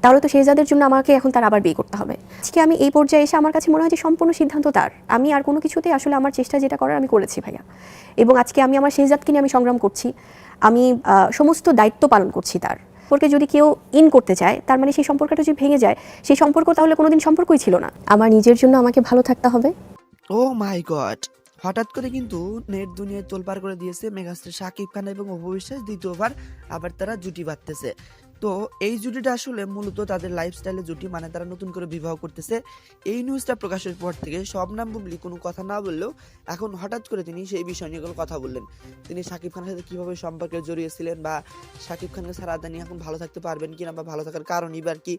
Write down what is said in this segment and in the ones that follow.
তাহলে তো শেহজাদের জন্য আমাকে এখন তার আবার বিয়ে করতে হবে। আজকে আমি এই পর্যায়ে এসে আমার কাছে মনে হয় যে সম্পূর্ণ সিদ্ধান্ত তার। আমি আর কোনো কিছুতেই আসলে আমার চেষ্টা যেটা করার আমি করেছি ভাইয়া। এবং আজকে আমি আমার শেহজাদকে নিয়ে আমি সংগ্রাম করছি। আমি সমস্ত দায়িত্ব পালন করছি তার। সম্পর্কে যদি কেউ ইন করতে চায়, তার মানে সেই সম্পর্কটা যদি ভেঙে যায়, সেই সম্পর্ক তাহলে কোনোদিন সম্পর্কই ছিল না। আমার নিজের জন্য আমাকে ভালো থাকতে হবে। Oh my God! হঠাৎ করে কিন্তু নেট দুনিয়ায় তোলপাড় করে দিয়েছে মেগাস্টার শাকিব খান এবং অপু বিশ্বাস দ্বিতীয়বার আবার তারা জুটি বাঁধতেছে। তো এই জুটিটা আসলে মূলত তাদের লাইফস্টাইলের জুটি মানে তারা নতুন করে বিবাহ করতেছে। এই নিউজটা প্রকাশের পর থেকে শবনাম বুবলি কোনো কথা না বললেও এখন হঠাৎ করে তিনি সেই বিষয় নিয়ে কথা বললেন। তিনি শাকিব খানের সাথে কীভাবে সম্পর্কে জড়িয়েছিলেন বা শাকিব খানকে ছাড়া আদানি এখন ভালো থাকতে পারবেন কিনা বা ভালো থাকার কারণ এবার কি,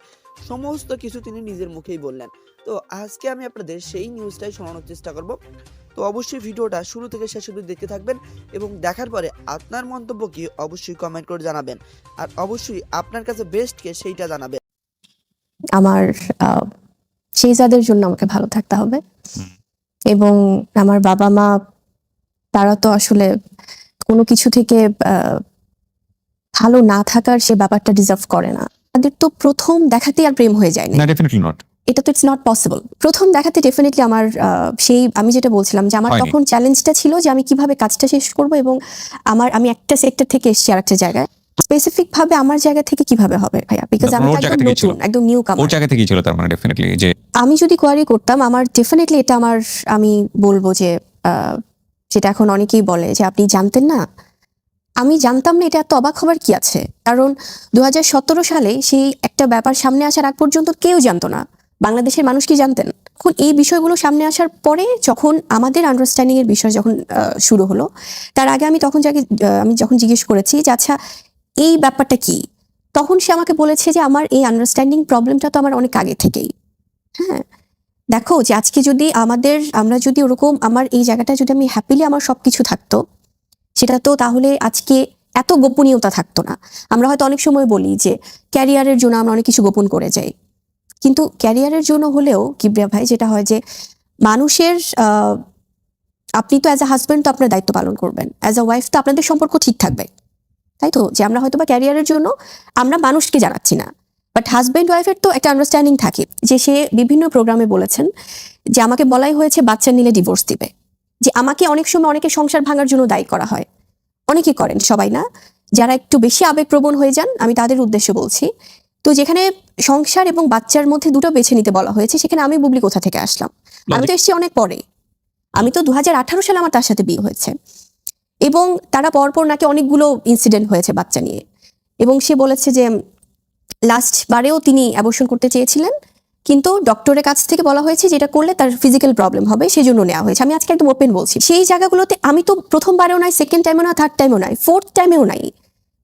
সমস্ত কিছু তিনি নিজের মুখেই বললেন। তো আজকে আমি আপনাদের সেই নিউজটাই শোনানোর চেষ্টা করব। তো অবশ্যই ভিডিওটা শুরু থেকে শেষ অবধি দেখতে থাকবেন এবং দেখার পরে আপনার মন্তব্য কি অবশ্যই কমেন্ট করে জানাবেন। আর অবশ্যই আপনার কাছে বেস্ট কে সেইটা জানাবেন। আমার আহ, শেহজাদের জন্য আমাকে ভালো থাকতে হবে। এবং আমার বাবা মা তারা তো আসলে কোনো কিছু থেকে আহ, ভালো না থাকার সে ব্যাপারটা ডিজার্ভ করে না। তাদের তো প্রথম দেখাতেই আর প্রেম হয়ে যায় না না ডেফিনেটলি নট এটা তো ইটস নট পসিবল প্রথম দেখাতে ডেফিনেটলি আমার সেই আমি যেটা বলছিলাম যে আমার। তখন চ্যালেঞ্জটা ছিল যে আমি কীভাবে কাজটা শেষ করব এবং আমার আমি একটা সেক্টর থেকে এসেছি আরেকটা জায়গায়। স্পেসিফিক ভাবে আমার জায়গা থেকে কীভাবে হবে ভাইয়া? বিকজ আমি একদম। নতুন নিউ ওর জায়গা থেকেই ছিল তার মানে ডেফিনেটলি যে আমি যদি কোয়ারি করতাম আমার ডেফিনেটলি এটা আমার আমি বলব যে আহ, যেটা এখন অনেকেই বলে যে আপনি জানতেন না। আমি জানতাম না এটা এত অবাক হবার কি আছে? কারণ দু হাজার সতেরো সালে সেই একটা ব্যাপার সামনে আসার আগ পর্যন্ত কেউ জানতো না। বাংলাদেশের মানুষ কি জানতেন? এখন এই বিষয়গুলো সামনে আসার পরে যখন আমাদের আন্ডারস্ট্যান্ডিং এর বিষয় যখন শুরু হলো, তার আগে আমি তখন যাকে আমি যখন জিজ্ঞেস করেছি যে আচ্ছা এই ব্যাপারটা কি? তখন সে আমাকে বলেছে যে আমার এই আন্ডারস্ট্যান্ডিং প্রবলেমটা তো আমার অনেক আগে থেকেই। হ্যাঁ? দেখো যে আজকে যদি আমাদের, আমরা যদি ওরকম আমার এই জায়গাটা যদি আমি হ্যাপিলি আমার সব কিছু থাকতো, সেটা তো তাহলে আজকে এত গোপনীয়তা থাকতো না। আমরা হয়তো অনেক সময় বলি যে ক্যারিয়ারের জন্য আমরা অনেক কিছু গোপন করে যাই। কিন্তু ক্যারিয়ারের জন্য হলেও কিবরিয়া ভাই, যেটা হয় যে মানুষের আপনি তো অ্যাজ আ হাজব্যান্ড তো আপনার দায়িত্ব পালন করবেন। অ্যাজ আ ওয়াইফ তো আপনাদের সম্পর্ক ঠিক থাকবে। তাই তো? যে আমরা হয়তো বা ক্যারিয়ারের জন্য আমরা মানুষকে জানাচ্ছি না। বাট হাজব্যান্ড ওয়াইফের তো একটা আন্ডারস্ট্যান্ডিং থাকে যে সে বিভিন্ন প্রোগ্রামে বলেছেন যে আমাকে বলাই হয়েছে বাচ্চা নিলে ডিভোর্স দিবে। যে আমাকে অনেক সময় অনেকে সংসার ভাঙার জন্য দায়ী করা হয়। অনেকে করেন, সবাই না? যারা একটু বেশি আবেগপ্রবণ হয়ে যান, আমি তাদের উদ্দেশ্যে বলছি তো যেখানে সংসার এবং বাচ্চার মধ্যে দুটো বেছে নিতে বলা হয়েছে সেখানে আমি বুবলি কোথা থেকে আসলাম? আমি তো এসেছি অনেক পরে। আমি তো দু হাজার আঠারো সালে আমার তার সাথে বিয়ে হয়েছে। এবং তারা পরপর নাকি অনেকগুলো ইনসিডেন্ট হয়েছে বাচ্চা নিয়ে। এবং সে বলেছে যে লাস্ট বারেও তিনি অ্যাবর্শন করতে চেয়েছিলেন কিন্তু ডক্টরের কাছ থেকে বলা হয়েছে যেটা করলে তার ফিজিক্যাল প্রবলেম হবে সেই জন্য নেওয়া হয়েছে। আমি আজকে একদম ওপেন বলছি। সেই জায়গাগুলোতে আমি তো প্রথমবারেও নাই সেকেন্ড টাইমেও না থার্ড টাইমেও নাই ফোর্থ টাইমেও নাই।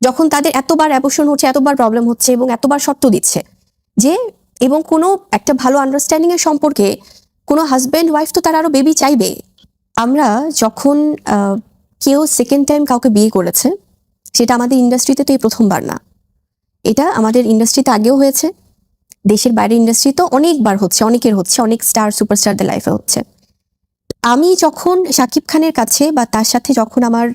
যখন তাদের এতবার অ্যাবর্শন হচ্ছে, এতবার প্রবলেম হচ্ছে এবং এতবার শর্ত দিচ্ছে যে এবং কোনো একটা ভালো আন্ডারস্ট্যান্ডিং এর সম্পর্কে কোনো হাজব্যান্ড ওয়াইফ তো তার আরও বেবি চাইবে। আমরা যখন কেউ সেকেন্ড টাইম কাউকে বিয়ে করেছে, সেটা আমাদের ইন্ডাস্ট্রিতে তো এই প্রথমবার না। এটা আমাদের ইন্ডাস্ট্রিতে আগেও হয়েছে। দেশের বাইরে ইন্ডাস্ট্রি তো অনেকবার হচ্ছে, অনেকের হচ্ছে, অনেক স্টার সুপারস্টারদের লাইফে হচ্ছে। আমি যখন শাকিব খানের কাছে বা তার সাথে যখন আমার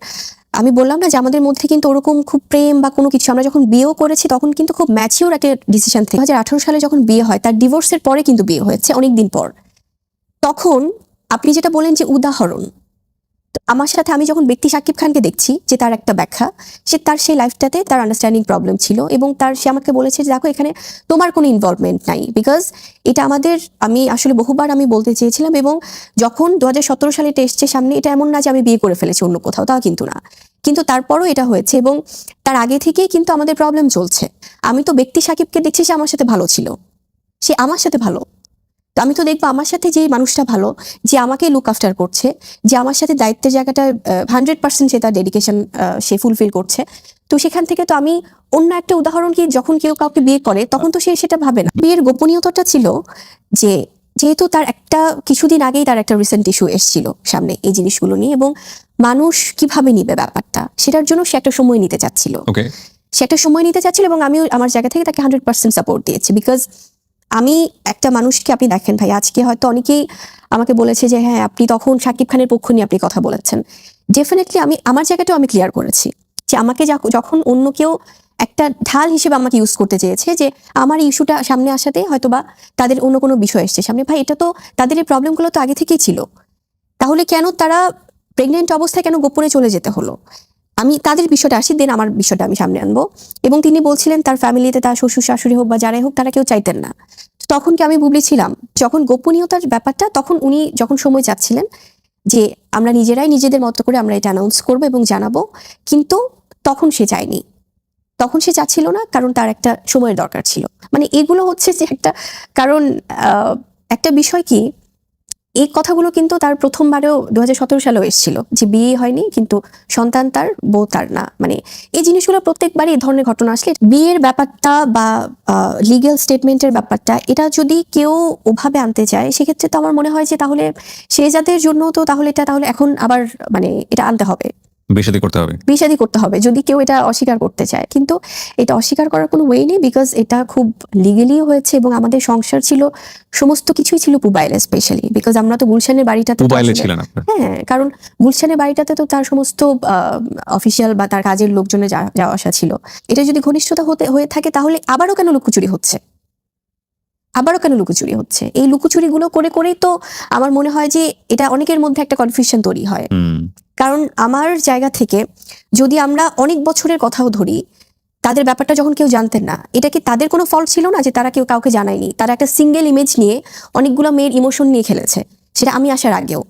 আমি বললাম না যে আমাদের মধ্যে কিন্তু ওরকম খুব প্রেম বা কোনো কিছু, আমরা যখন বিয়েও করেছি তখন কিন্তু খুব ম্যাচিওর একটা ডিসিশন থেকে দু হাজার আঠারো সালে যখন বিয়ে হয়, তার ডিভোর্সের পরে কিন্তু বিয়ে হয়েছে অনেক দিন পর। তখন আপনি যেটা বলেন যে উদাহরণ আমার সাথে আমি যখন ব্যক্তি সাকিব খানকে দেখছি, যে তার একটা ব্যাখ্যা, সে তার সেই লাইফটাতে তার আন্ডারস্ট্যান্ডিং প্রবলেম ছিল এবং তার, সে আমাকে বলেছে যে, দেখো, এখানে তোমার কোনো ইনভলভমেন্ট নাই বিকজ এটা আমাদের, আমি আসলে বহুবার আমি বলতে চেয়েছিলাম এবং যখন দু হাজার সতেরো সালে এটা এসছে সামনে, এটা এমন না যে আমি বিয়ে করে ফেলেছি অন্য কোথাও তা কিন্তু না। কিন্তু তারপরও এটা হয়েছে এবং তার আগে থেকেই কিন্তু আমাদের প্রবলেম চলছে। আমি তো ব্যক্তি সাকিবকে দেখছি, সে আমার সাথে ভালো ছিল। সে আমার সাথে ভালো। তো আমি তো দেখব আমার সাথে যে মানুষটা ভালো যে আমাকে লুক আফটার করছে যে আমার সাথে দায়িত্বের জায়গাটা হান্ড্রেড পার্সেন্ট সে তার ডেডিকেশন সে ফুলফিল করছে। তো সেখান থেকে তো আমি অন্য একটা উদাহরণ কি যখন কেউ কাউকে বিয়ে করে তখন তো সে সেটা ভাবে না। বিয়ের গোপনীয়তাটা ছিল যে যেহেতু তার একটা কিছুদিন আগেই তার একটা রিসেন্ট ইস্যু এসেছিল সামনে এই জিনিসগুলো নিয়ে এবং মানুষ কীভাবে নিবে ব্যাপারটা সেটার জন্য সে একটা সময় নিতে চাচ্ছিল। সে একটা সময় নিতে চাচ্ছিল এবং আমিও আমার জায়গা থেকে তাকে হান্ড্রেড পার্সেন্ট সাপোর্ট দিয়েছি বিকজ আমি একটা মানুষকে আপনি দেখেন ভাই, আজকে হয়তো অনেকেই আমাকে বলেছে যে হ্যাঁ আপনি তখন শাকিব খানের পক্ষ নিয়ে আপনি কথা বলেছেন। ডেফিনেটলি আমি, আমার জায়গাটাও আমি ক্লিয়ার করেছি যে, আমাকে যখ- যখন অন্য কেউ একটা ঢাল হিসেবে আমাকে ইউজ করতে চেয়েছে যে, আমার ইস্যুটা সামনে আসাতে হয়তো বা তাদের অন্য কোনো বিষয় এসছে সামনে। ভাই, এটা তো তাদের এই প্রবলেমগুলো তো আগে থেকেই ছিল। তাহলে কেন তারা প্রেগনেন্ট অবস্থায় কেন গোপনে চলে যেতে হলো? আমি তাদের বিষয়টা আসি দেন আমার বিষয়টা আমি সামনে আনব। এবং তিনি বলছিলেন, তার ফ্যামিলিতে তার শ্বশুর শাশুড়ি হোক বা যারাই হোক, তারা কেউ চাইতেন না। তখন কি আমি বুবলি ছিলাম? যখন গোপনীয়তার ব্যাপারটা, তখন উনি যখন সময় চাচ্ছিলেন যে আমরা নিজেরাই নিজেদের মতো করে আমরা এটা অ্যানাউন্স করব এবং জানাব, কিন্তু তখন সে চায়নি। তখন সে চাচ্ছিল না, কারণ তার একটা সময়ের দরকার ছিল। মানে এগুলো হচ্ছে যে একটা, কারণ একটা বিষয় কি এই কথাগুলো কিন্তু তার প্রথমবারেও দু হাজার সতেরো সালেও এসেছিল যে বিয়ে হয়নি, কিন্তু সন্তান তার, বউ তার না। মানে এই জিনিসগুলো প্রত্যেকবারই এই ধরনের ঘটনা আসলে বিয়ের ব্যাপারটা বা লিগ্যাল স্টেটমেন্টের ব্যাপারটা, এটা যদি কেউ ওভাবে আনতে চায়, সেক্ষেত্রে তো আমার মনে হয় যে তাহলে সে যাদের জন্য তো তাহলে এটা তাহলে এখন আবার মানে এটা আনতে হবে। বেশাদি করতে হবে। বিষাদি করতে হবে যদি কেউ এটা অস্বীকার করতে চায়। কিন্তু এটা অস্বীকার করার কোনো ওয়ে নেই বিকজ এটা খুব লিগেলি হয়েছে এবং আমাদের সংসার ছিল সমস্ত কিছুই ছিল পুবাইলে স্পেশালি বিকজ আমরা তো গুলশানের বাড়িটাতে আসলে- ছিলেন হ্যাঁ কারণ গুলশানের বাড়িটাতে তো তার সমস্ত অফিসিয়াল বা তার কাজের লোকজনের যাওয়া আসা ছিল। এটা যদি ঘনিষ্ঠতা হতে হয়ে থাকে তাহলে আবারও কেন লুকোচুরি হচ্ছে? আবারও কেন লুকোচুরি হচ্ছে? এই লুকোচুরিগুলো করে করেই তো আমার মনে হয় যে এটা অনেকের মধ্যে একটা কনফিউশন তৈরি হয়। কারণ আমার জায়গা থেকে যদি আমরা অনেক বছরের কথাও ধরি, তাদের ব্যাপারটা যখন কেউ জানতেন না, এটা কি তাদের কোনো ফল্ট ছিল না যে তারা কেউ কাউকে জানায়নি? তারা একটা সিঙ্গেল ইমেজ নিয়ে অনেকগুলো মেয়ের ইমোশন নিয়ে খেলেছে, সেটা আমি আসার আগেও।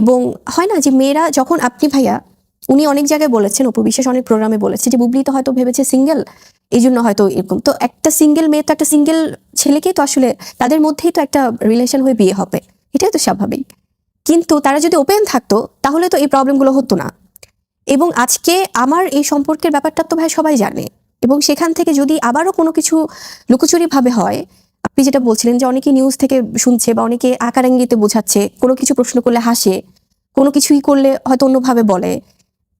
এবং হয় না যে মেয়েরা যখন, আপনি ভাইয়া, উনি অনেক জায়গায় বলেছেন উপবিশ্বাস অনেক প্রোগ্রামে বলেছে যে বুবলি তো হয়তো ভেবেছে সিঙ্গেল এই জন্য হয়তো এরকম। তো একটা সিঙ্গেল মেয়ে, তো একটা সিঙ্গেল ছেলেকেই তো আসলে তাদের মধ্যেই তো একটা রিলেশন হয়ে বিয়ে হবে, এটাই তো স্বাভাবিক। কিন্তু তারা যদি ওপেন থাকতো, তাহলে তো এই প্রবলেমগুলো হতো না। এবং আজকে আমার এই সম্পর্কের ব্যাপারটা তো ভাই সবাই জানে। এবং সেখান থেকে যদি আবারও কোনো কিছু লুকোচুরিভাবে হয়, আপনি যেটা বলছিলেন যে অনেকে নিউজ থেকে শুনছে বা অনেকে আকার আকারাঙ্গিতে বোঝাচ্ছে, কোনো কিছু প্রশ্ন করলে হাসে, কোনো কিছুই করলে হয়তো অন্যভাবে বলে।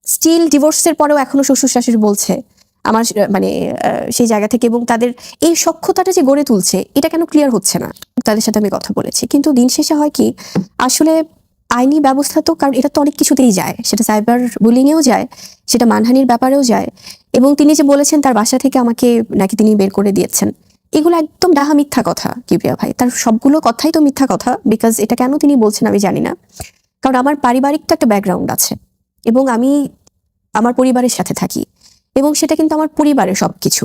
স্টিল ডিভোর্সের পরেও এখনও শ্বশুর শাশুড়ি বলছে। আমার মানে সেই জায়গা থেকে এবং তাদের এই সক্ষতাটা যে গড়ে তুলছে, এটা কেন ক্লিয়ার হচ্ছে না? তাদের সাথে আমি কথা বলেছি। কিন্তু দিন শেষে হয় কি, আসলে আইনি ব্যবস্থা তো, কারণ এটা তো অনেক কিছুতেই যায়। সেটা সাইবার বুলিংয়েও যায়, সেটা মানহানির ব্যাপারেও যায়। এবং তিনি যে বলেছেন, তার বাসা থেকে আমাকে নাকি তিনি বের করে দিয়েছেন, এগুলো একদম ডাহা মিথ্যা কথা কিপ্রিয়া ভাই। তার সবগুলো কথাই তো মিথ্যা কথা বিকজ এটা কেন তিনি বলছেন আমি জানি না। কারণ আমার পারিবারিক তো একটা ব্যাকগ্রাউন্ড আছে, এবং আমি আমার পরিবারের সাথে থাকি। এবং সেটা কিন্তু আমার পরিবারের সব কিছু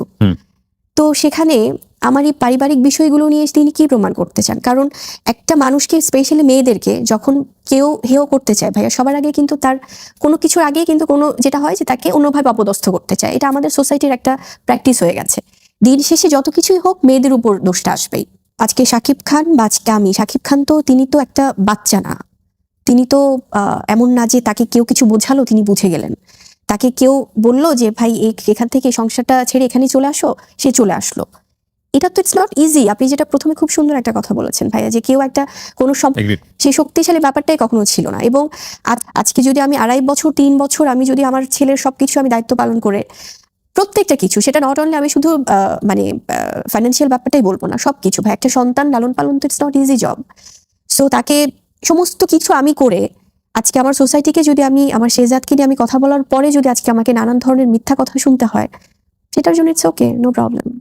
তো সেখানে আমার এই পারিবারিক বিষয়গুলো নিয়ে তিনি কি প্রমাণ করতে চান? কারণ একটা মানুষকে স্পেশালি মেয়েদেরকে যখন কেউ হেয় করতে চায় ভাইয়া সবার আগে কিন্তু তার কোনো কিছুর আগে কিন্তু কোনো যেটা হয় যে তাকে অন্যভাবে অপদস্থ করতে চায়। এটা আমাদের সোসাইটির একটা প্র্যাকটিস হয়ে গেছে। দিন শেষে যত কিছুই হোক মেয়েদের উপর দোষটা আসবেই। আজকে শাকিব খান বা আজকে আমি। শাকিব খান তো তিনি তো একটা বাচ্চা না। তিনি তো আহ, এমন না যে তাকে কেউ কিছু বোঝালো তিনি বুঝে গেলেন। তাকে কেউ বলল যে ভাই এখান থেকে সংসারটা ছেড়ে এখানে চলে আসো। সে চলে আসলো। এটা তো ইটস নট ইজি আপনি যেটা প্রথমে খুব সুন্দর একটা কথা বলেছেন ভাইয়া যে কেউ একটা কোনো সেই শক্তিশালী ব্যাপারটাই কখনো ছিল না। এবং আজ- আজকে যদি আমি আড়াই বছর তিন বছর আমি যদি আমার ছেলের সবকিছু আমি দায়িত্ব পালন করে প্রত্যেকটা কিছু সেটা নট অনলি আমি শুধু আহ, মানে ফাইন্যান্সিয়াল ব্যাপারটাই বলব না সব কিছু ভাই একটা সন্তান লালন পালন তো it's not easy job so তাকে সমস্ত কিছু আমি করে আজকে আমার সোসাইটিকে যদি আমি, আমার শেজাদকে নিয়ে আমি কথা বলার পরে যদি আজকে আমাকে নানান ধরনের মিথ্যা কথা শুনতে হয়, সেটার জন্য ইটস ওকে নো প্রবলেম